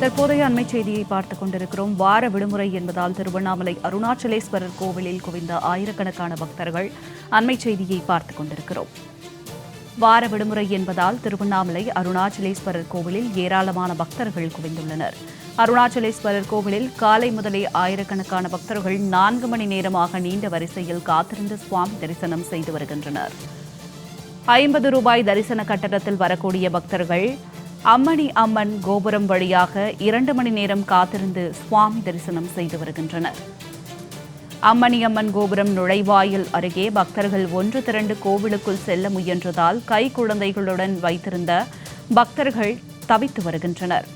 தற்போதைய அண்மை செய்தியை பார்த்துக் கொண்டிருக்கிறோம். வார விடுமுறை என்பதால் திருவண்ணாமலை அருணாச்சலேஸ்வரர் கோவிலில் குவிந்த ஆயிரக்கணக்கான பக்தர்கள் அண்மை செய்தியை பார்த்துக் கொண்டிருக்கிறோம். வார விடுமுறை என்பதால் திருவண்ணாமலை அருணாச்சலேஸ்வரர் கோவிலில் ஏராளமான பக்தர்கள் குவிந்துள்ளனர். அருணாச்சலேஸ்வரர் கோவிலில் காலை முதலே ஆயிரக்கணக்கான பக்தர்கள் நான்கு மணி நேரமாக நீண்ட வரிசையில் காத்திருந்து சுவாமி தரிசனம் செய்து வருகின்றனர். ஐம்பது ரூபாய் தரிசன கட்டணத்தில் வரக்கூடிய பக்தர்கள் அம்மணி அம்மன் கோபுரம் வழியாக இரண்டு மணி நேரம் காத்திருந்து சுவாமி தரிசனம் செய்து வருகின்றனர். அம்மணி அம்மன் கோபுரம் நுழைவாயில் அருகே பக்தர்கள் ஒன்று திரண்டு கோவிலுக்குள் செல்ல முயன்றதால் கை குழந்தைகளுடன் வைத்திருந்த பக்தர்கள் தவித்து வருகின்றனர்.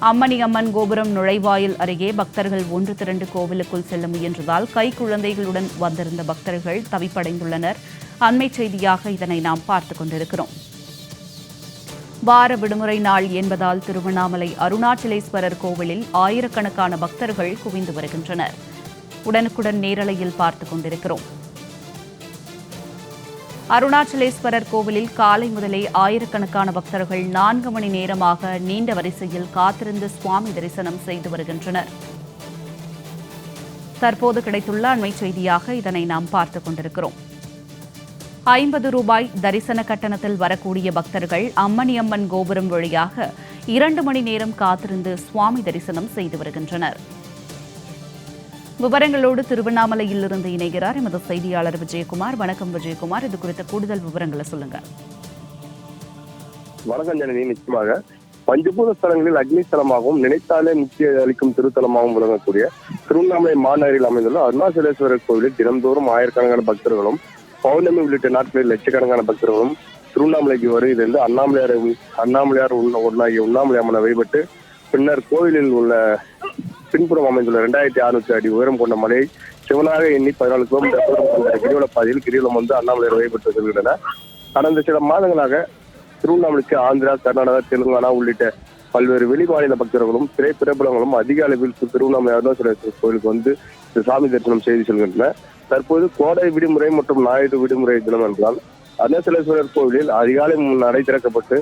அம்மணி அம்மன் கோபுரம் நுழைவாயில் அருகே பக்தர்கள் ஒன்று திரண்டு கோவிலுக்குள் செல்ல முயன்றதால் கை குழந்தைகளுடன் வந்திருந்த பக்தர்கள் தவிப்படைந்துள்ளனர். அண்மை செய்தியாக இதனை நாம் பார்த்துக் கொண்டிருக்கிறோம். வார விடுமுறை நாள் என்பதால் திருவண்ணாமலை அருணாச்சலேஸ்வரர் கோவிலில் ஆயிரக்கணக்கான பக்தர்கள் குவிந்து வருகின்றனர். உடனுக்குடன் நேரலையில் பார்த்துக் கொண்டிருக்கிறோம். அருணாச்சலேஸ்வரர் கோவிலில் காலை முதலே ஆயிரக்கணக்கான பக்தர்கள் நான்கு மணி நேரமாக நீண்ட வரிசையில் காத்திருந்து சுவாமி தரிசனம் செய்து வருகின்றனர். தற்போது கிடைத்துள்ள அண்மை செய்தியாக இதனை நாம் பார்த்துக் கொண்டிருக்கிறோம். ஐம்பது ரூபாய் தரிசன கட்டணத்தில் வரக்கூடிய பக்தர்கள் அம்மணி அம்மன் கோபுரம் வழியாக இரண்டு மணி நேரம் காத்திருந்து சுவாமி தரிசனம் செய்து வருகின்றனர். விவரங்களோடு திருவண்ணாமலையில் இருந்து இணைகிறார் எமது செய்தியாளர் விஜயகுமார். வணக்கம் விஜயகுமார். இது குறித்த கூடுதல் விவரங்களை சொல்லுங்க. வணக்கம் ஜனனி. நிச்சயமாக பஞ்சபூத ஸ்தலங்களில் அக்னி ஸ்தலமாகவும் நினைத்தாலே முக்கிய அளிக்கும் திருத்தலமாகவும் விளங்கக்கூடிய திருவண்ணாமலை மாநகரில் அமைந்துள்ள அருணாச்சலேஸ்வரர் கோவிலில் தினந்தோறும் ஆயிரக்கணக்கான பக்தர்களும் பௌர்ணமி உள்ளிட்ட நாட்களில் லட்சக்கணக்கான பக்தர்களும் திருவண்ணாமலைக்கு வருகிறது அண்ணாமலையார் அண்ணாமலையார் உண்ண- ஒண்ணாகிய உண்ணாமலை அம்மனை வழிபட்டு பின்னர் கோவிலில் உள்ள பின்புறம் அமைந்துள்ள இரண்டாயிரத்தி அறுநூத்தி அடி உயரம் கொண்ட மலையை சிவனாக எண்ணி பதினாலு கிலோமீட்டர் தூரம் கொண்ட கிரிவல பாதையில் கிரிவலம் வந்து அண்ணாமலையார் வழிபட்டு செல்கின்றன கடந்த சில மாதங்களாக திருவண்ணாமலைக்கு ஆந்திரா கர்நாடகா தெலுங்கானா உள்ளிட்ட பல்வேறு வெளிமாநில பக்தர்களும் திரைப்பிரபலங்களும் அதிக அளவில் திருவண்ணாமலை அருணாச்சலேஸ்வரர் கோயிலுக்கு வந்து இந்த சாமி தரிசனம் செய்து செல்கின்றனர். தற்போது கோடை விடுமுறை மற்றும் ஞாயிறு விடுமுறை தினம் என்றால் அருணாச்சலேஸ்வரர் கோவிலில் அதிகாலை முன் நடை திறக்கப்பட்டு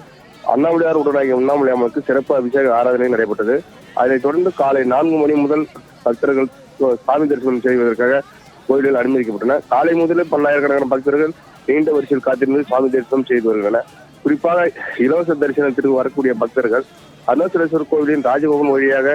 அண்ணாமலையார் உடனாகிய உண்ணாமலை அம்மனுக்கு சிறப்பு அபிஷேக ஆராதனை நடைபெற்றது. அதைத் தொடர்ந்து காலை நான்கு மணி முதல் பக்தர்கள் சாமி தரிசனம் செய்வதற்காக கோயிலில் அனுமதிக்கப்பட்டனர் காலை முதலே பல்லாயிரக்கணக்கான பக்தர்கள் நீண்ட வரிசையில் காத்திருந்து சாமி தரிசனம் செய்து வருகின்றனர். குறிப்பாக இலவச தரிசனத்திற்கு வரக்கூடிய பக்தர்கள் அருணாச்சலேஸ்வரர் கோவிலின் ராஜபவன் வழியாக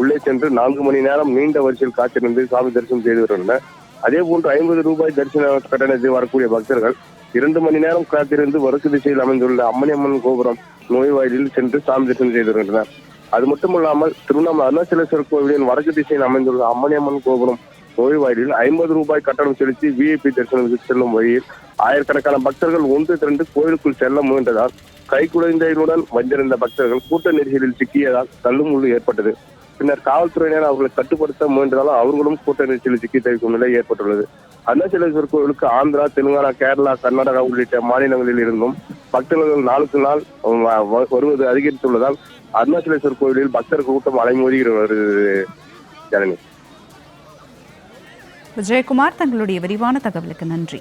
உள்ளே சென்று நான்கு மணி நேரம் நீண்ட வரிசையில் காத்திருந்து சாமி தரிசனம் செய்து வருகின்றனர். அதே போன்று ஐம்பது ரூபாய் தரிசன கட்டணத்தில் வரக்கூடிய பக்தர்கள் இரண்டு மணி நேரம் காத்திருந்து வடக்கு திசையில் அமைந்துள்ள அம்மனியம்மன் கோபுரம் நோய்வாயிலில் சென்று சாமி தரிசனம் செய்து வருகின்றனர். அது மட்டுமல்லாமல் திருவண்ணாமலை அருணாச்சலேஸ்வரர் கோவிலின் வடக்கு திசையில் அமைந்துள்ள அம்மனியம்மன் கோபுரம் நோய்வாயிலில் ஐம்பது ரூபாய் கட்டணம் செலுத்தி விஐபி தரிசனத்துக்கு செல்லும் வழியில் ஆயிரக்கணக்கான பக்தர்கள் ஒன்று திரண்டு கோயிலுக்குள் செல்ல முயன்றதால் கை வந்திருந்த பக்தர்கள் கூட்ட நெரிசலில் சிக்கியதால் தள்ளுமுள்ளு ஏற்பட்டது. பின்னர் காவல்துறையினர் அவர்களை கட்டுப்படுத்த முயன்றதால் அவர்களும் கூட்ட நெரிசலில் சிக்கி தவிக்கும் நிலை ஏற்பட்டுள்ளது. அருணாச்சலேஸ்வர் கோவிலுக்கு ஆந்திரா தெலுங்கானா கேரளா கர்நாடகா உள்ளிட்ட மாநிலங்களில் இருந்தும் பக்தர்கள் நாளுக்கு நாள் வருவது அதிகரித்துள்ளதால் அருணாச்சலேஸ்வர் கோவிலில் பக்தர் கூட்டம் அலைமோதி வருகிறது ஜனனி. விஜயகுமார் தங்களுடைய விரிவான தகவலுக்கு நன்றி.